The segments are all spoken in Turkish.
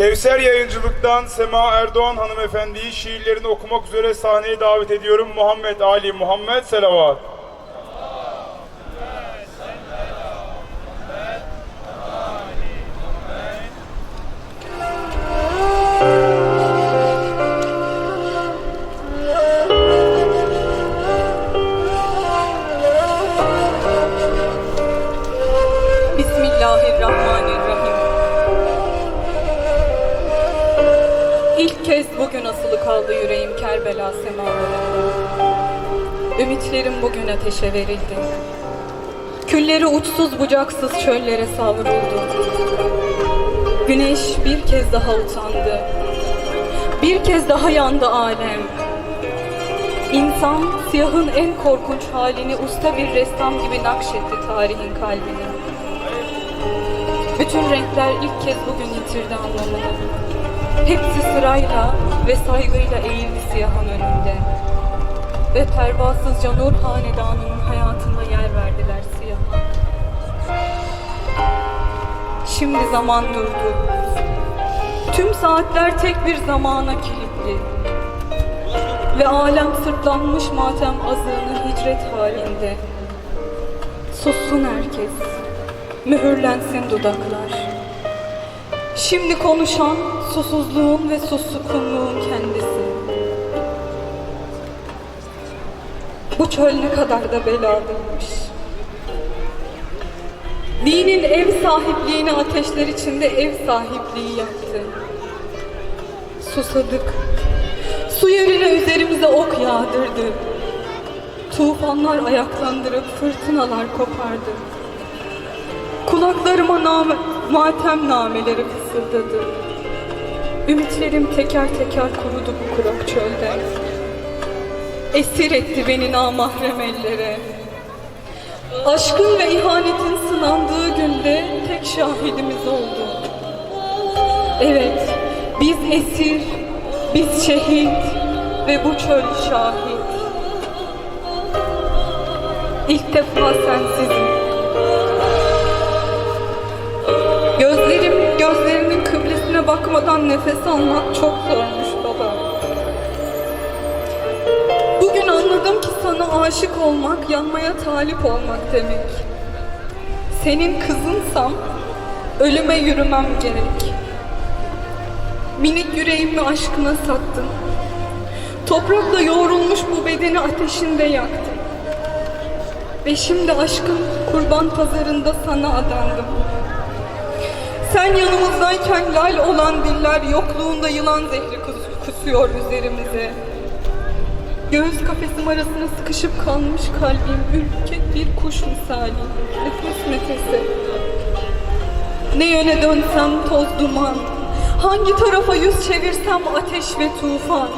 Kevser Yayıncılık'tan Sema Erdoğan hanımefendiyi şiirlerini okumak üzere sahneye davet ediyorum. Muhammed Ali Muhammed Selavat. İlk kez bugün asılı kaldı yüreğim Kerbela semalarında. Ümitlerim bugün ateşe verildi. Külleri uçsuz bucaksız çöllere savruldu. Güneş bir kez daha utandı. Bir kez daha yandı alem. İnsan siyahın en korkunç halini usta bir ressam gibi nakşetti tarihin kalbini. Bütün renkler ilk kez bugün yitirdi anlamını. Hepsi sırayla ve saygıyla eğildi siyahın önünde. Ve pervasızca Nur Hanedanı'nın hayatında yer verdiler siyaha. Şimdi zaman durdu. Tüm saatler tek bir zamana kilitli. Ve alem sırtlanmış matem azığının hicret halinde. Sussun herkes. Mühürlensin dudaklar. Şimdi konuşan susuzluğun ve suskunluğun kendisi. Bu çöl ne kadar da belalıymış. Dinin ev sahipliğini ateşler içinde ev sahipliği yaptı. Susadık. Su yerine üzerimize ok yağdırdı. Tufanlar ayaklandırıp fırtınalar kopardı. Kulaklarıma name, matem nameleri fısıldadı. Ümitlerim teker teker kurudu bu kurak çölde. Esir etti beni namahrem ellere. Aşkın ve ihanetin sınandığı günde tek şahidimiz oldu. Evet, biz esir, biz şehit ve bu çöl şahit. İlk defa sensizim. Gözlerim gözlerinin kıblesine bakmadan nefes almak çok zormuş baba. Bugün anladım ki sana aşık olmak, yanmaya talip olmak demek. Senin kızınsam ölüme yürümem gerek. Minik yüreğimi aşkına sattın. Toprakla yoğrulmuş bu bedeni ateşinde yaktın. Ve şimdi aşkın kurban pazarında sana adandım. Sen yanımızdayken lal olan diller yokluğunda yılan zehri kus- kusuyor üzerimize. Göğüs kafesim arasına sıkışıp kalmış kalbim ürkek bir kuş misali. Nefes nefese. Ne yöne dönsem toz duman. Hangi tarafa yüz çevirsem ateş ve tufan.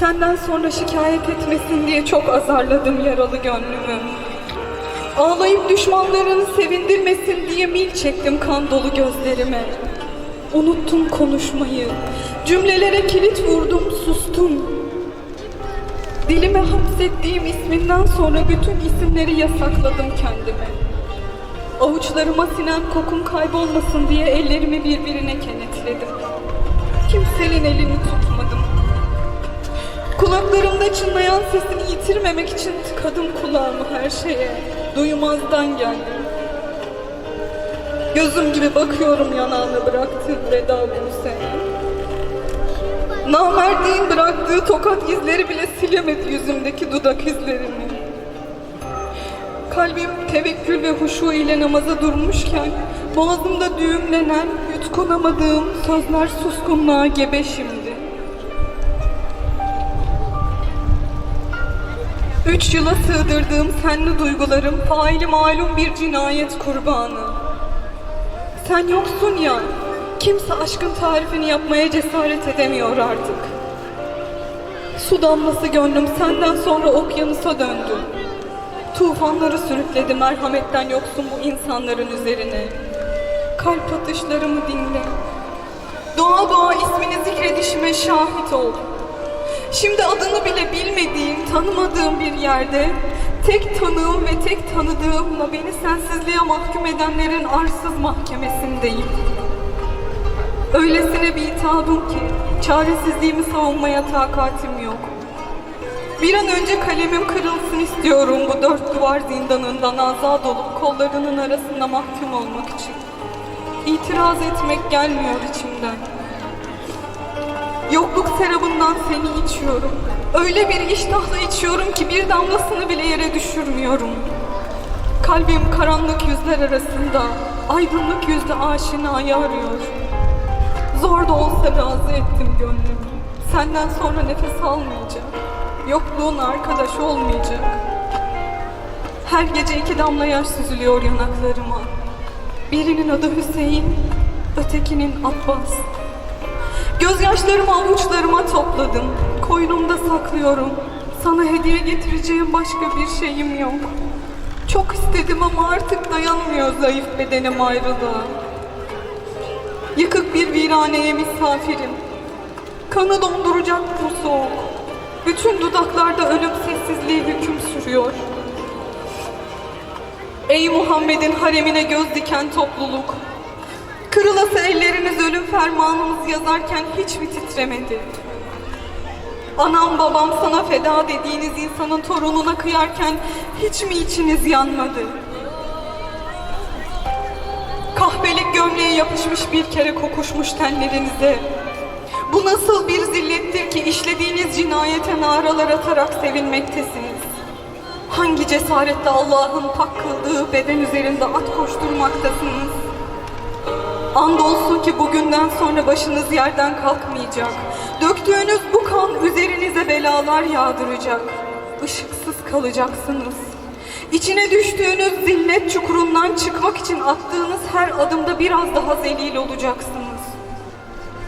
Senden sonra şikayet etmesin diye çok azarladım yaralı gönlümü. Ağlayıp düşmanlarını sevindirmesin diye mil çektim kan dolu gözlerime. Unuttum konuşmayı. Cümlelere kilit vurdum, sustum. Dilime hapsettiğim isminden sonra bütün isimleri yasakladım kendime. Avuçlarıma sinen kokun kaybolmasın diye ellerimi birbirine kenetledim. Kimsenin elini tutmadım. Kulaklarımda çınlayan sesini yitirmemek için tıkadım kulağımı her şeye. Duymazdan geldim. Gözüm gibi bakıyorum yanağına bıraktığın veda günü seni. Namerdiğin bıraktığı tokat izleri bile silemedi yüzümdeki dudak izlerini. Kalbim tevekkül ve huşu ile namaza durmuşken boğazımda düğümlenen, yutkunamadığım sözler suskunluğa gebe. Üç yıla sığdırdığım senli duygularım faili malum bir cinayet kurbanı. Sen yoksun ya, kimse aşkın tarifini yapmaya cesaret edemiyor artık. Su damlası gönlüm senden sonra okyanusa döndü. Tufanları sürükledi merhametten yoksun bu insanların üzerine. Kalp atışlarımı dinle. Doğa doğa ismini zikredişime şahit ol. Şimdi adını bile bilmediğim, tanımadığım bir yerde tek tanığım ve tek tanıdığımla beni sensizliğe mahkum edenlerin arsız mahkemesindeyim. Öylesine bir hitabım ki çaresizliğimi savunmaya takatim yok. Bir an önce kalemim kırılsın istiyorum bu dört duvar zindanından azat olup kollarının arasında mahkum olmak için. İtiraz etmek gelmiyor içimden. Yokluk serabından seni içiyorum. Öyle bir iştahla içiyorum ki bir damlasını bile yere düşürmüyorum. Kalbim karanlık yüzler arasında, aydınlık yüzde aşinayı arıyor. Zor da olsa razı ettim gönlümü. Senden sonra nefes almayacak. Yokluğun arkadaş olmayacak. Her gece iki damla yaş süzülüyor yanaklarıma. Birinin adı Hüseyin, ötekinin Abbas. Gözyaşlarımı avuçlarıma topladım. Koynumda saklıyorum. Sana hediye getireceğim başka bir şeyim yok. Çok istedim ama artık dayanmıyor zayıf bedenim ayrılığa. Yıkık bir viraneye misafirim. Kanı donduracak bu soğuk. Bütün dudaklarda ölüm sessizliği hüküm sürüyor. Ey Muhammed'in haremine göz diken topluluk. Kırılası elleriniz ölüm fermanımız yazarken hiç mi titremedi? Anam babam sana feda dediğiniz insanın torununa kıyarken hiç mi içiniz yanmadı? Kahpelik gömleğe yapışmış bir kere kokuşmuş tenlerinize. Bu nasıl bir zillettir ki işlediğiniz cinayete naralar atarak sevinmektesiniz? Hangi cesaretle Allah'ın pak kıldığı beden üzerinde at koşturmaktasınız? Andolsun ki bugünden sonra başınız yerden kalkmayacak. Döktüğünüz bu kan üzerinize belalar yağdıracak. Işıksız kalacaksınız. İçine düştüğünüz zillet çukurundan çıkmak için attığınız her adımda biraz daha zelil olacaksınız.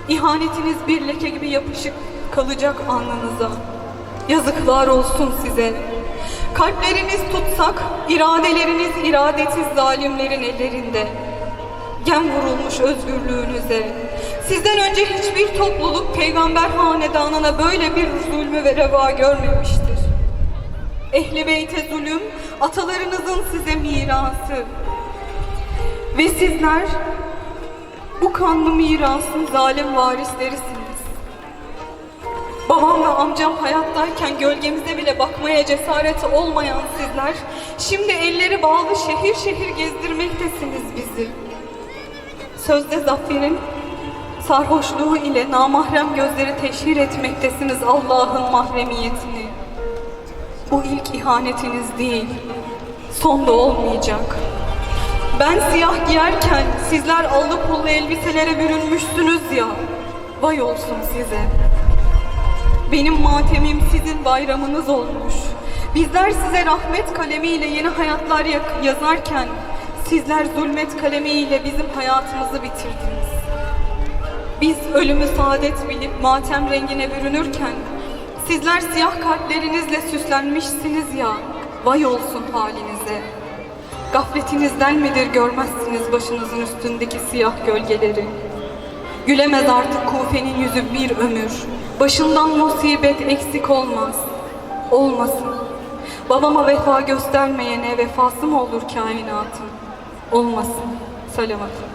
İhanetiniz bir leke gibi yapışık kalacak alnınıza. Yazıklar olsun size. Kalpleriniz tutsak, iradeleriniz iradetsiz zalimlerin ellerinde. Gem vurulmuş özgürlüğünüze. Sizden önce hiçbir topluluk peygamber hanedanına böyle bir zulmü ve reva görmemiştir. Ehli beyte zulüm, atalarınızın size mirası. Ve sizler bu kanlı mirasın zalim varislerisiniz. Babam ve amcam hayattayken gölgemize bile bakmaya cesareti olmayan sizler, şimdi elleri bağlı şehir şehir gezdirmektesiniz bizi. Sözde zaferin sarhoşluğu ile namahrem gözleri teşhir etmektesiniz Allah'ın mahremiyetini. Bu ilk ihanetiniz değil, son da olmayacak. Ben siyah giyerken sizler allı pullu elbiselere bürünmüşsünüz ya, vay olsun size. Benim matemim sizin bayramınız olmuş. Bizler size rahmet kalemiyle yeni hayatlar yazarken sizler zulmet kalemiyle bizim hayatımızı bitirdiniz. Biz ölümü saadet bilip matem rengine bürünürken sizler siyah kalplerinizle süslenmişsiniz ya vay olsun halinize. Gafletinizden midir görmezsiniz başınızın üstündeki siyah gölgeleri. Gülemez artık kufenin yüzü bir ömür. Başından musibet eksik olmaz. Olmasın. Babama vefa göstermeyene vefası mı olur kainatın? Olmasın. Salavat.